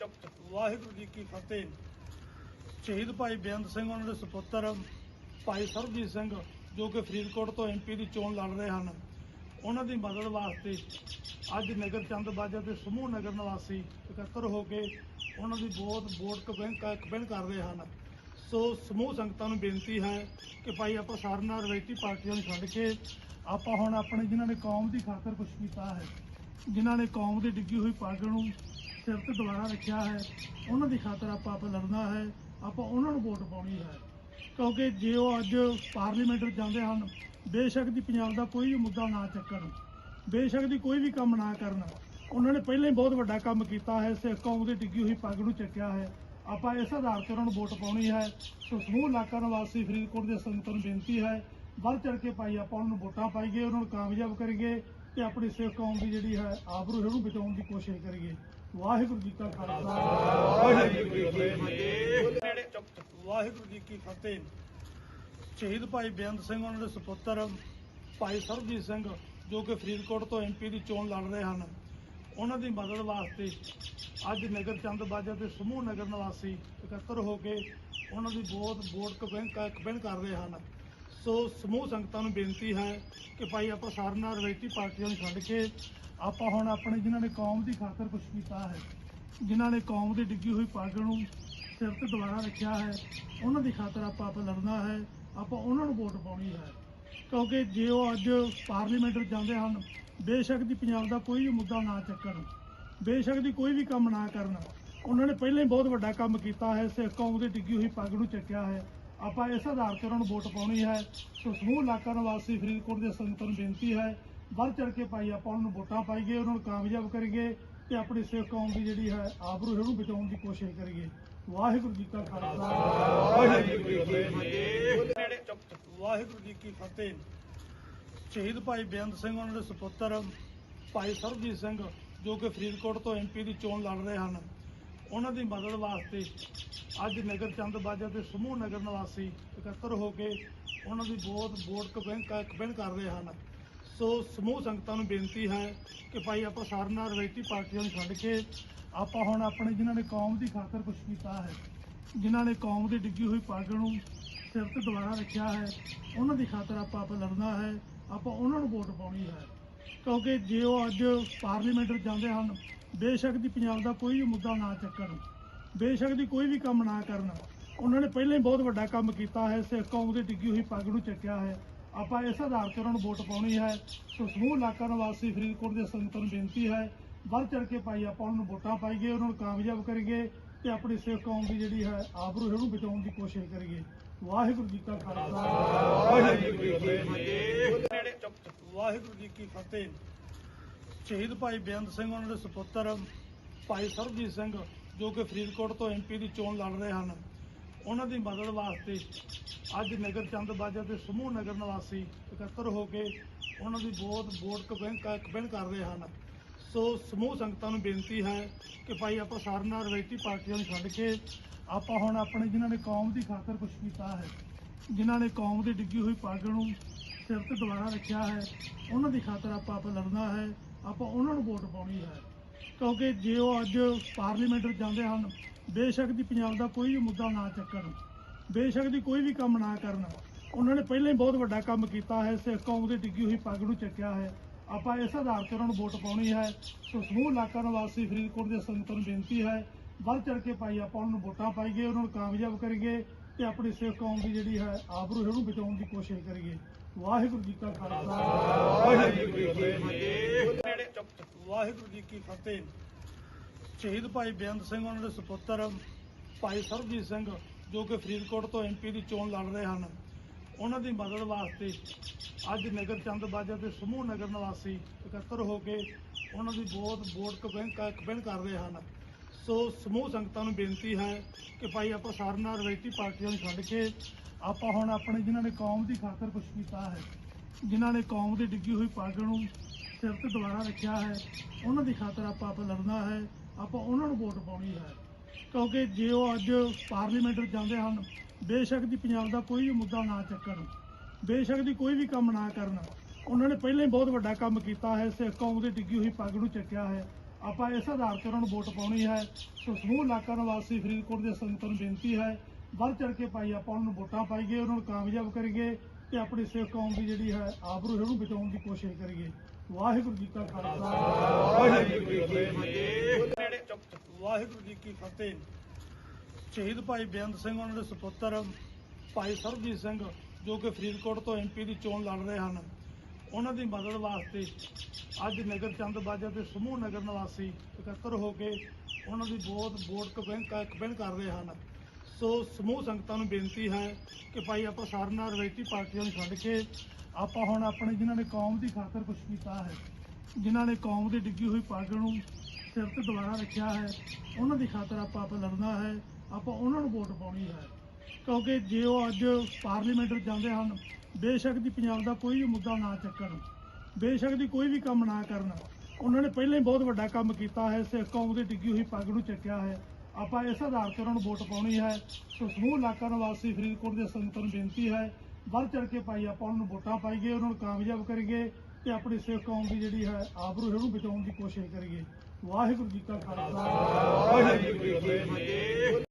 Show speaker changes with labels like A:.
A: ਵਾਹਿਗੁਰੂ ਜੀ ਕੀ ਫਤਿਹ। ਸ਼ਹੀਦ ਭਾਈ ਬੇਅੰਤ ਸਿੰਘ ਉਹਨਾਂ ਦੇ ਸੁਪੁੱਤਰ, ਭਾਈ ਸਰਬਜੀਤ ਸਿੰਘ, ਜੋ ਕਿ ਫਰੀਦਕੋਟ ਤੋਂ ਐਮਪੀ ਦੀ ਚੋਣ ਲੜ ਰਹੇ ਹਨ। ਉਹਨਾਂ ਦੀ ਮਦਦ ਵਾਸਤੇ ਅੱਜ ਨਗਰ ਚੰਦ ਬਾਜਾ ਦੇ ਸਮੂਹ ਨਗਰ ਨਿਵਾਸੀ ਇਕੱਤਰ ਹੋ ਕੇ ਉਹਨਾਂ ਦੀ ਬਹੁਤ ਵੋਟ ਕਪੈਨ ਕਰ ਰਹੇ ਹਨ। ਸੋ ਸਮੂਹ ਸੰਗਤਾਂ ਨੂੰ ਬੇਨਤੀ ਹੈ ਕਿ ਭਾਈ ਆਪਾਂ ਸਾਰਿਆਂ ਨਾਲ ਰਵਾਇਤੀ ਪਾਰਟੀਆਂ ਨੂੰ ਛੱਡ ਕੇ ਆਪਾਂ ਹੁਣ ਆਪਣੇ ਜਿਨ੍ਹਾਂ ਨੇ ਕੌਮ ਦੀ ਖਾਤਰ ਕੁਝ ਕੀਤਾ ਹੈ, ਜਿਨ੍ਹਾਂ ਨੇ ਕੌਮ ਦੀ ਡਿੱਗੀ ਹੋਈ ਪਾਰਟੀ ਨੂੰ ਸਿਫਤ ਤੇ ਦੁਬਾਰਾ ਰੱਖਿਆ ਹੈ, ਉਹਨਾਂ ਦੀ ਖਾਤਰ ਆਪਾਂ ਆਪ ਲੜਨਾ ਹੈ, ਆਪਾਂ ਉਹਨਾਂ ਨੂੰ ਵੋਟ ਪਾਉਣੀ ਹੈ। ਕਿਉਂਕਿ ਜੇ ਉਹ ਅੱਜ ਪਾਰਲੀਮੈਂਟ ਜਾਂਦੇ ਹਨ, ਬੇਸ਼ੱਕ ਦੀ ਪੰਜਾਬ ਦਾ ਕੋਈ ਵੀ ਮੁੱਦਾ ਨਾ ਚੱਕਣ, ਬੇਸ਼ੱਕ ਦੀ ਕੋਈ ਵੀ ਕੰਮ ਨਾ ਕਰਨ, ਉਹਨਾਂ ਨੇ ਪਹਿਲਾਂ ਹੀ ਬਹੁਤ ਵੱਡਾ ਕੰਮ ਕੀਤਾ ਹੈ, ਸਿੱਖ ਕੌਮ ਦੀ ਡਿੱਗੀ ਹੋਈ ਪੱਗ ਨੂੰ ਚੱਕਿਆ ਹੈ। ਆਪਾਂ ਇਸ ਆਧਾਰ ਤੇ ਉਹਨਾਂ ਨੂੰ ਵੋਟ ਪਾਉਣੀ ਹੈ। ਸੋ ਸਮੂਹ ਇਲਾਕਾ ਨਿਵਾਸੀ ਫਰੀਦਕੋਟ ਦੇ ਸੰਗਤਾਂ ਨੂੰ ਬੇਨਤੀ ਹੈ ਵੱਧ ਚੜ ਕੇ ਭਾਈ ਆਪਾਂ ਉਹਨਾਂ ਨੂੰ ਵੋਟਾਂ ਪਾਈਏ, ਉਹਨਾਂ ਨੂੰ ਕਾਮਯਾਬ ਕਰੀਏ ਤੇ ਆਪਣੀ ਸਿੱਖ ਕੌਮ ਦੀ ਜਿਹੜੀ ਹੈ, ਆਬਰੂ ਇਹਨੂੰ ਬਚਾਉਣ ਦੀ ਕੋਸ਼ਿਸ਼ ਕਰੀਏ। ਵਾਹਿਗੁਰੂ ਜੀ ਕਾ ਖਾਲਸਾ। ਵਾਹਿਗੁਰੂ ਜੀ ਕੀ ਫਤਿਹ। ਵਾਹਿਗੁਰੂ ਜੀ ਕੀ ਫਤਿਹ ਸ਼ਹੀਦ ਭਾਈ ਬੇਅੰਤ ਸਿੰਘ ਉਹਨਾਂ ਦੇ ਸੁਪੁੱਤਰ ਭਾਈ ਸਰਬਜੀਤ ਸਿੰਘ, ਜੋ ਕਿ ਫਰੀਦਕੋਟ ਤੋਂ ਐਮਪੀ ਦੀ ਚੋਣ ਲੜ ਰਹੇ ਹਨ। ਉਹਨਾਂ ਦੀ ਮਦਦ ਵਾਸਤੇ ਅੱਜ ਨਗਰ ਚੰਦ ਬਾਜਾ ਦੇ ਸਮੂਹ ਨਗਰ ਨਿਵਾਸੀ ਇਕੱਤਰ ਹੋ ਕੇ ਉਹਨਾਂ ਦੀ ਬਹੁਤ ਵੋਟ ਕਪੈਨ ਕਪੈਨ ਕਰ ਰਹੇ ਹਨ। ਸੋ ਸਮੂਹ ਸੰਗਤਾਂ ਨੂੰ ਬੇਨਤੀ ਹੈ ਕਿ ਭਾਈ ਆਪਾਂ ਸਾਰਿਆਂ ਨਾਲ ਰਵਾਇਤੀ ਪਾਰਟੀਆਂ ਨੂੰ ਛੱਡ ਕੇ ਆਪਾਂ ਹੁਣ ਆਪਣੇ ਜਿਨ੍ਹਾਂ ਨੇ ਕੌਮ ਦੀ ਖਾਤਰ ਕੁਝ ਕੀਤਾ ਹੈ, ਜਿਨ੍ਹਾਂ ਨੇ ਕੌਮ ਦੀ ਡਿੱਗੀ ਹੋਈ ਪੱਗ ਨੂੰ ਸਿਰ ਤੇ ਦੁਬਾਰਾ ਰੱਖਿਆ ਹੈ, ਉਹਨਾਂ ਦੀ ਖਾਤਰ ਆਪਾਂ ਆਪ ਲੜਨਾ ਹੈ, ਆਪਾਂ ਉਹਨਾਂ ਨੂੰ ਵੋਟ ਪਾਉਣੀ ਹੈ। ਕਿਉਂਕਿ ਜੇ ਉਹ ਅੱਜ ਪਾਰਲੀਮੈਂਟ ਵਿੱਚ ਜਾਂਦੇ ਹਨ, ਬੇਸ਼ੱਕ ਦੀ ਪੰਜਾਬ ਦਾ ਕੋਈ ਵੀ ਮੁੱਦਾ ਨਾ ਚੱਕਣ, ਬੇਸ਼ੱਕ ਦੀ ਕੋਈ ਵੀ ਕੰਮ ਨਾ ਕਰਨ, ਉਹਨਾਂ ਨੇ ਪਹਿਲਾਂ ਹੀ ਬਹੁਤ ਵੱਡਾ ਕੰਮ ਕੀਤਾ ਹੈ ਸਿੱਖ ਕੌਮ ਦੀ ਡਿੱਗੀ ਹੋਈ ਪੱਗ ਨੂੰ ਚੱਕਿਆ ਹੈ। ਆਪਾਂ ਇਸ ਆਧਾਰ ਤੇ ਉਹਨਾਂ ਨੂੰ ਵੋਟ ਪਾਉਣੀ ਹੈ ਸੋ ਸਮੂਹ ਇਲਾਕਾ ਨਿਵਾਸੀ ਫਰੀਦਕੋਟ ਦੇ ਸੰਗਤਾਂ ਨੂੰ ਬੇਨਤੀ ਹੈ ਵੱਧ ਚੜ ਕੇ ਭਾਈ ਆਪਾਂ ਉਹਨਾਂ ਨੂੰ ਵੋਟਾਂ ਪਾਈਏ, ਉਹਨਾਂ ਨੂੰ ਕਾਮਯਾਬ ਕਰੀਏ ਤੇ ਆਪਣੀ ਸਿੱਖ ਕੌਮ ਦੀ ਜਿਹੜੀ ਹੈ ਆਬਰੂ ਇਹਨੂੰ ਬਚਾਉਣ ਦੀ ਕੋਸ਼ਿਸ਼ ਕਰੀਏ। ਵਾਹਿਗੁਰੂ ਜੀ ਕਾ ਖਾਲਸਾ। ਵਾਹਿਗੁਰੂ ਜੀ ਕੀ ਫਤਿਹ। ਵਾਹਿਗੁਰੂ ਜੀ ਕੀ ਫਤਿਹ। ਸ਼ਹੀਦ ਭਾਈ ਬੇਅੰਤ ਸਿੰਘ ਉਹਨਾਂ ਦੇ ਸੁਪੁੱਤਰ ਭਾਈ ਸਰਬਜੀਤ ਸਿੰਘ, ਜੋ ਕਿ ਫਰੀਦਕੋਟ ਤੋਂ ਐਮਪੀ ਦੀ ਚੋਣ ਲੜ ਰਹੇ ਹਨ। ਉਹਨਾਂ ਦੀ ਮਦਦ ਵਾਸਤੇ ਅੱਜ ਨਗਰ ਚੰਦ ਬਾਜਾ ਦੇ ਸਮੂਹ ਨਗਰ ਨਿਵਾਸੀ ਇਕੱਤਰ ਹੋ ਕੇ ਉਹਨਾਂ ਦੀ ਬਹੁਤ ਵੋਟ ਕਪੈਨ ਕਰ ਰਹੇ ਹਨ। ਸੋ ਸਮੂਹ ਸੰਗਤਾਂ ਨੂੰ ਬੇਨਤੀ ਹੈ ਕਿ ਭਾਈ ਆਪਾਂ ਸਾਰਿਆਂ ਨਾਲ ਰਵਾਇਤੀ ਪਾਰਟੀਆਂ ਨੂੰ ਛੱਡ ਕੇ ਆਪਾਂ ਹੁਣ ਆਪਣੇ ਜਿਨ੍ਹਾਂ ਨੇ ਕੌਮ ਦੀ ਖਾਤਰ ਕੁਝ ਕੀਤਾ ਹੈ, ਜਿਨ੍ਹਾਂ ਨੇ ਕੌਮ ਦੀ ਡਿੱਗੀ ਹੋਈ ਪੱਗ ਨੂੰ ਸਿਰ ਤੇ ਦੁਬਾਰਾ ਰੱਖਿਆ ਹੈ, ਉਹਨਾਂ ਦੀ ਖਾਤਰ ਆਪਾਂ ਆਪ ਲੜਨਾ ਹੈ, ਆਪਾਂ ਉਹਨਾਂ ਨੂੰ ਵੋਟ ਪਾਉਣੀ ਹੈ। ਕਿਉਂਕਿ ਜੇ ਉਹ ਅੱਜ ਪਾਰਲੀਮੈਂਟ ਵਿੱਚ ਜਾਂਦੇ ਹਨ, ਬੇਸ਼ੱਕ ਦੀ ਪੰਜਾਬ ਦਾ ਕੋਈ ਵੀ ਮੁੱਦਾ ਨਾ ਚੱਕਣ, ਬੇਸ਼ੱਕ ਦੀ ਕੋਈ ਵੀ ਕੰਮ ਨਾ ਕਰਨ, ਉਹਨਾਂ ਨੇ ਪਹਿਲਾਂ ਹੀ ਬਹੁਤ ਵੱਡਾ ਕੰਮ ਕੀਤਾ ਹੈ ਸਿੱਖ ਕੌਮ ਦੀ ਡਿੱਗੀ ਹੋਈ ਪੱਗ ਨੂੰ ਚੱਕਿਆ ਹੈ। ਆਪਾਂ ਇਸ ਆਧਾਰ ਤੇ ਉਹਨਾਂ ਨੂੰ ਵੋਟ ਪਾਉਣੀ ਹੈ। ਸੋ ਸਮੂਹ ਇਲਾਕਾ ਨਿਵਾਸੀ ਫਰੀਦਕੋਟ ਦੇ ਸੰਗਤਾਂ ਨੂੰ ਬੇਨਤੀ ਹੈ, ਵੱਧ ਚੜ ਕੇ ਭਾਈ ਆਪਾਂ ਉਹਨਾਂ ਨੂੰ ਵੋਟਾਂ ਪਾਈਏ, ਉਹਨਾਂ ਨੂੰ ਕਾਮਯਾਬ ਕਰੀਏ ਤੇ ਆਪਣੀ ਸਿੱਖ ਕੌਮ ਦੀ ਜਿਹੜੀ ਹੈ ਆਬਰੂ ਇਹਨੂੰ ਬਚਾਉਣ ਦੀ ਕੋਸ਼ਿਸ਼ ਕਰੀਏ। ਵਾਹਿਗੁਰੂ ਜੀ ਕਾ ਖਾਲਸਾ। ਵਾਹਿਗੁਰੂ ਜੀ ਕੀ ਫਤਿਹ। ਵਾਹਿਗੁਰੂ ਜੀ ਕੀ ਫਤਿਹ। ਸ਼ਹੀਦ ਭਾਈ ਬੇਅੰਤ ਸਿੰਘ ਉਹਨਾਂ ਦੇ ਸੁਪੁੱਤਰ ਭਾਈ ਸਰਬਜੀਤ ਸਿੰਘ, ਜੋ ਕਿ ਫਰੀਦਕੋਟ ਤੋਂ ਐਮਪੀ ਦੀ ਚੋਣ ਲੜ ਰਹੇ ਹਨ। ਉਹਨਾਂ ਦੀ ਮਦਦ ਵਾਸਤੇ ਅੱਜ ਨਗਰ ਚੰਦ ਬਾਜਾ ਦੇ ਸਮੂਹ ਨਗਰ ਨਿਵਾਸੀ ਇਕੱਤਰ ਹੋ ਕੇ ਉਹਨਾਂ ਦੀ ਬਹੁਤ ਵੋਟ ਕਪੈਨ ਕਪੈਨ ਕਰ ਰਹੇ ਹਨ। ਸੋ ਸਮੂਹ ਸੰਗਤਾਂ ਨੂੰ ਬੇਨਤੀ ਹੈ ਕਿ ਭਾਈ ਆਪਾਂ ਸਾਰਿਆਂ ਨਾਲ ਰਵਾਇਤੀ ਪਾਰਟੀਆਂ ਨੂੰ ਛੱਡ ਕੇ ਆਪਾਂ ਹੁਣ ਆਪਣੇ ਜਿਨ੍ਹਾਂ ਨੇ ਕੌਮ ਦੀ ਖਾਤਰ ਕੁਝ ਕੀਤਾ ਹੈ, ਜਿਨ੍ਹਾਂ ਨੇ ਕੌਮ ਦੀ ਡਿੱਗੀ ਹੋਈ ਪੱਗ ਨੂੰ ਸਿਰ ਤੇ ਦੁਬਾਰਾ ਰੱਖਿਆ ਹੈ, ਉਹਨਾਂ ਦੀ ਖਾਤਰ ਆਪਾਂ ਆਪ ਲੜਨਾ ਹੈ, ਆਪਾਂ ਉਹਨਾਂ ਨੂੰ ਵੋਟ ਪਾਉਣੀ ਹੈ। ਕਿਉਂਕਿ ਜੇ ਉਹ ਅੱਜ ਪਾਰਲੀਮੈਂਟ ਵਿੱਚ ਜਾਂਦੇ ਹਨ ਬੇਸ਼ੱਕ ਦੀ ਪੰਜਾਬ ਦਾ ਕੋਈ ਵੀ ਮੁੱਦਾ ਨਾ ਚੱਕਣ ਬੇਸ਼ੱਕ ਦੀ ਕੋਈ ਵੀ ਕੰਮ ਨਾ ਕਰਨ। ਉਹਨਾਂ ਨੇ ਪਹਿਲਾਂ ਹੀ ਬਹੁਤ ਵੱਡਾ ਕੰਮ ਕੀਤਾ ਹੈ ਸਿੱਖ ਕੌਮ ਦੀ ਡਿੱਗੀ ਹੋਈ ਪੱਗ ਨੂੰ ਚੱਕਿਆ ਹੈ। ਆਪਾਂ ਇਸ ਆਧਾਰ ਤੇ ਉਹਨਾਂ ਨੂੰ ਵੋਟ ਪਾਉਣੀ ਹੈ। ਸੋ ਸਮੂਹ ਇਲਾਕਾ ਨਿਵਾਸੀ ਫਰੀਦਕੋਟ ਦੇ ਸੰਗਤਾਂ ਨੂੰ ਬੇਨਤੀ ਹੈ ਵੱਧ ਚੜ ਕੇ ਭਾਈ ਆਪਾਂ ਉਹਨਾਂ ਨੂੰ ਵੋਟਾਂ ਪਾਈਏ ਉਹਨਾਂ ਨੂੰ ਕਾਮਯਾਬ ਕਰੀਏ ਤੇ ਆਪਣੀ ਸਿੱਖ ਕੌਮ ਦੀ ਜਿਹੜੀ ਹੈ ਆਬਰੂ ਇਹਨੂੰ ਬਚਾਉਣ ਦੀ ਕੋਸ਼ਿਸ਼ ਕਰੀਏ। ਵਾਹਿਗੁਰੂ ਜੀ ਕਾ ਖਾਲਸਾ। ਵਾਹਿਗੁਰੂ ਜੀ ਕੀ ਫਤਿਹ। ਵਾਹਿਗੁਰੂ ਜੀ ਕੀ ਫਤਿਹ। ਸ਼ਹੀਦ ਭਾਈ ਬੇਅੰਤ ਸਿੰਘ ਉਹਨਾਂ ਦੇ ਸੁਪੁੱਤਰ ਭਾਈ ਸਰਬਜੀਤ ਸਿੰਘ, ਜੋ ਕਿ ਫਰੀਦਕੋਟ ਤੋਂ ਐਮਪੀ ਦੀ ਚੋਣ ਲੜ ਰਹੇ ਹਨ। ਉਹਨਾਂ ਦੀ ਮਦਦ ਵਾਸਤੇ ਅੱਜ ਨਗਰ ਚੰਦ ਬਾਜਾ ਦੇ ਸਮੂਹ ਨਗਰ ਨਿਵਾਸੀ ਇਕੱਤਰ ਹੋ ਕੇ ਉਹਨਾਂ ਦੀ ਬਹੁਤ ਵੋਟ ਕਪੈਨ ਕਪੈਨ ਕਰ ਰਹੇ ਹਨ। ਸੋ ਸਮੂਹ ਸੰਗਤਾਂ ਨੂੰ ਬੇਨਤੀ ਹੈ ਕਿ ਭਾਈ ਆਪਾਂ ਸਾਰਿਆਂ ਨਾਲ ਰਵਾਇਤੀ ਪਾਰਟੀਆਂ ਨੂੰ ਛੱਡ ਕੇ ਆਪਾਂ ਹੁਣ ਆਪਣੇ ਜਿਨ੍ਹਾਂ ਨੇ ਕੌਮ ਦੀ ਖਾਤਰ ਕੁਝ ਕੀਤਾ ਹੈ, ਜਿਨ੍ਹਾਂ ਨੇ ਕੌਮ ਦੀ ਡਿੱਗੀ ਹੋਈ ਪੱਗ ਨੂੰ ਸਿਰ ਤੇ ਦੁਬਾਰਾ ਰੱਖਿਆ ਹੈ, ਉਹਨਾਂ ਦੀ ਖਾਤਰ ਆਪਾਂ ਆਪ ਲੜਨਾ ਹੈ, ਆਪਾਂ ਉਹਨਾਂ ਨੂੰ ਵੋਟ ਪਾਉਣੀ ਹੈ। ਕਿਉਂਕਿ ਜੇ ਉਹ ਅੱਜ ਪਾਰਲੀਮੈਂਟ ਵਿੱਚ ਜਾਂਦੇ ਹਨ, ਬੇਸ਼ੱਕ ਦੀ ਪੰਜਾਬ ਦਾ ਕੋਈ ਵੀ ਮੁੱਦਾ ਨਾ ਚੱਕਣ, ਬੇਸ਼ੱਕ ਦੀ ਕੋਈ ਵੀ ਕੰਮ ਨਾ ਕਰਨ, ਉਹਨਾਂ ਨੇ ਪਹਿਲਾਂ ਹੀ ਬਹੁਤ ਵੱਡਾ ਕੰਮ ਕੀਤਾ ਹੈ, ਸਿੱਖ ਕੌਮ ਦੇ ਡਿੱਗੀ ਹੋਈ ਪੱਗ ਨੂੰ ਚੱਕਿਆ ਹੈ। ਆਪਾਂ ਇਸ ਆਧਾਰ ਤੇ ਉਹਨਾਂ ਨੂੰ ਵੋਟ ਪਾਉਣੀ ਹੈ। ਸੋ ਸਮੂਹ ਇਲਾਕਾ ਨਿਵਾਸੀ ਫਰੀਦਕੋਟ ਦੇ ਸੰਗਤਾਂ ਨੂੰ ਬੇਨਤੀ ਹੈ, ਵੱਧ ਚੜ ਕੇ ਭਾਈ ਆਪਾਂ ਉਹਨਾਂ ਨੂੰ ਵੋਟਾਂ ਪਾਈਏ, ਉਹਨਾਂ ਨੂੰ ਕਾਮਯਾਬ ਕਰੀਏ ਤੇ ਆਪਣੀ ਸਿੱਖ ਕੌਮ ਦੀ ਜਿਹੜੀ ਹੈ, ਆਬਰੂ ਹੈ, ਉਹਨੂੰ ਬਚਾਉਣ ਦੀ ਕੋਸ਼ਿਸ਼ ਕਰੀਏ। ਵਾਹਿਗੁਰੂ ਜੀ ਕਾ ਖਾਲਸਾ। ਵਾਹਿਗੁਰੂ ਜੀ ਕੀ ਫਤਿਹ। ਵਾਹਿਗੁਰੂ ਜੀ ਕੀ ਫਤਿਹ ਸ਼ਹੀਦ ਭਾਈ ਬੇਅੰਤ ਸਿੰਘ ਉਹਨਾਂ ਦੇ ਸੁਪੁੱਤਰ, ਭਾਈ ਸਰਬਜੀਤ ਸਿੰਘ, ਜੋ ਕਿ ਫਰੀਦਕੋਟ ਤੋਂ ਐਮਪੀ ਦੀ ਚੋਣ ਲੜ ਰਹੇ ਹਨ। ਉਹਨਾਂ ਦੀ ਮਦਦ ਵਾਸਤੇ ਅੱਜ ਨਗਰ ਚੰਦ ਬਾਜਾ ਤੇ ਸਮੂਹ ਨਗਰ ਨਿਵਾਸੀ ਇਕੱਤਰ ਹੋ ਕੇ ਉਹਨਾਂ ਦੀ ਬਹੁਤ ਵੋਟ ਕਪੈਨ ਕਪੈਨ ਕਰ ਰਹੇ ਹਨ। ਸੋ ਸਮੂਹ ਸੰਗਤਾਂ ਨੂੰ ਬੇਨਤੀ ਹੈ ਕਿ ਭਾਈ ਆਪਾਂ ਸਾਰਿਆਂ ਨਾਲ ਰਵਾਇਤੀ ਪਾਰਟੀਆਂ ਨੂੰ ਛੱਡ ਕੇ ਆਪਾਂ ਹੁਣ ਆਪਣੇ ਜਿਨ੍ਹਾਂ ਨੇ ਕੌਮ ਦੀ ਖਾਤਰ ਕੁਝ ਕੀਤਾ ਹੈ, ਜਿਨ੍ਹਾਂ ਨੇ ਕੌਮ ਦੀ ਡਿੱਗੀ ਹੋਈ ਪੱਗ ਨੂੰ ਸਿਰ ਤੇ ਦੁਬਾਰਾ ਰੱਖਿਆ ਹੈ, ਉਹਨਾਂ ਦੀ ਖਾਤਰ ਆਪਾਂ ਆਪ ਲੜਨਾ ਹੈ, ਆਪਾਂ ਉਹਨਾਂ ਨੂੰ ਵੋਟ ਪਾਉਣੀ ਹੈ। ਕਿਉਂਕਿ ਜੇ ਉਹ ਅੱਜ ਪਾਰਲੀਮੈਂਟ ਜਾਂਦੇ ਹਨ, ਬੇਸ਼ੱਕ ਦੀ ਪੰਜਾਬ ਦਾ ਕੋਈ ਵੀ ਮੁੱਦਾ ਨਾ ਚੱਕਣ, ਬੇਸ਼ੱਕ ਦੀ ਕੋਈ ਵੀ ਕੰਮ ਨਾ ਕਰਨ, ਉਹਨਾਂ ਨੇ ਪਹਿਲਾਂ ਹੀ ਬਹੁਤ ਵੱਡਾ ਕੰਮ ਕੀਤਾ ਹੈ ਸਿੱਖ ਕੌਮ ਦੀ ਡਿੱਗੀ ਹੋਈ ਪੱਗ ਨੂੰ ਚੱਕਿਆ ਹੈ। ਆਪਾਂ ਇਸ ਆਧਾਰ ਤੇ ਉਹਨਾਂ ਨੂੰ ਵੋਟ ਪਾਉਣੀ ਹੈ ਸੋ ਸਮੂਹ ਇਲਾਕਾ ਨਿਵਾਸੀ ਫਰੀਦਕੋਟ ਦੇ ਸੰਗਤਾਂ ਨੂੰ ਬੇਨਤੀ ਹੈ ਵੱਧ ਚੜ ਕੇ ਭਾਈ ਆਪਾਂ ਉਹਨਾਂ ਨੂੰ ਵੋਟਾਂ ਪਾਈਏ, ਉਹਨਾਂ ਨੂੰ ਕਾਮਯਾਬ ਕਰੀਏ ਤੇ ਆਪਣੀ ਸਿੱਖ ਕੌਮ ਦੀ ਜਿਹੜੀ ਹੈ ਆਬਰੂ ਹੈ ਬਚਾਉਣ ਦੀ ਕੋਸ਼ਿਸ਼ ਕਰੀਏ। ਵਾਹਿਗੁਰੂ ਜੀ ਕਾ ਖਾਲਸਾ। ਵਾਹਿਗੁਰੂ ਜੀ ਕੀ ਫਤਿਹ।